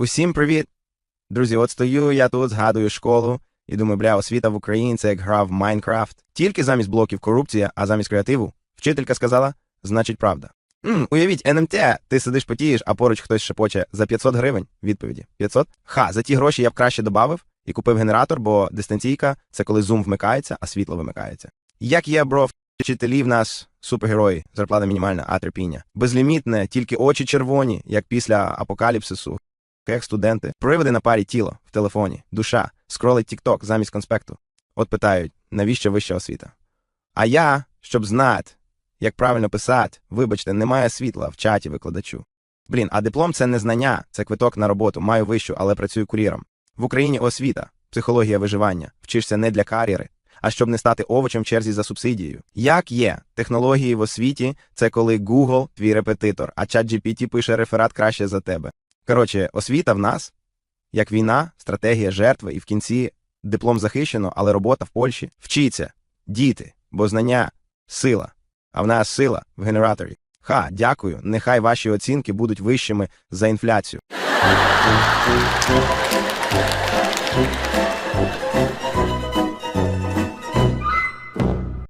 Усім привіт! Друзі, от стою я тут, згадую школу, і думаю, бля, освіта в Україні це як гра в Майнкрафт. Тільки замість блоків корупція, а замість креативу. Вчителька сказала, значить правда. м уявіть, НМТ, ти сидиш потієш, а поруч хтось шепоче за 500 гривень. Відповіді. 500? Ха, за ті гроші я б краще додав і купив генератор, бо дистанційка це коли зум вмикається, а світло вимикається. Як є, бро, вчителі в нас супергерої, зарплата мінімальна, а терпіння. Безлімітне, тільки очі червоні, як після апокаліпсису. Як студенти, приводи на парі тіло в телефоні, душа, скролить тікток замість конспекту. От питають, навіщо вища освіта? А я, щоб знати, як правильно писати, вибачте, немає світла в чаті викладачу. Блін, а диплом це не знання, це квиток на роботу, маю вищу, але працюю кур'єром. В Україні освіта, психологія виживання, вчишся не для кар'єри, а щоб не стати овочем в черзі за субсидією. Як є, технології в освіті це коли Google твій репетитор, а ChatGPT пише реферат краще за тебе. Коротше, освіта в нас, як війна, стратегія жертви, і в кінці диплом захищено, але робота в Польщі. Вчіться, діти, бо знання сила. А в нас сила в генераторі. Ха, дякую. Нехай ваші оцінки будуть вищими за інфляцію.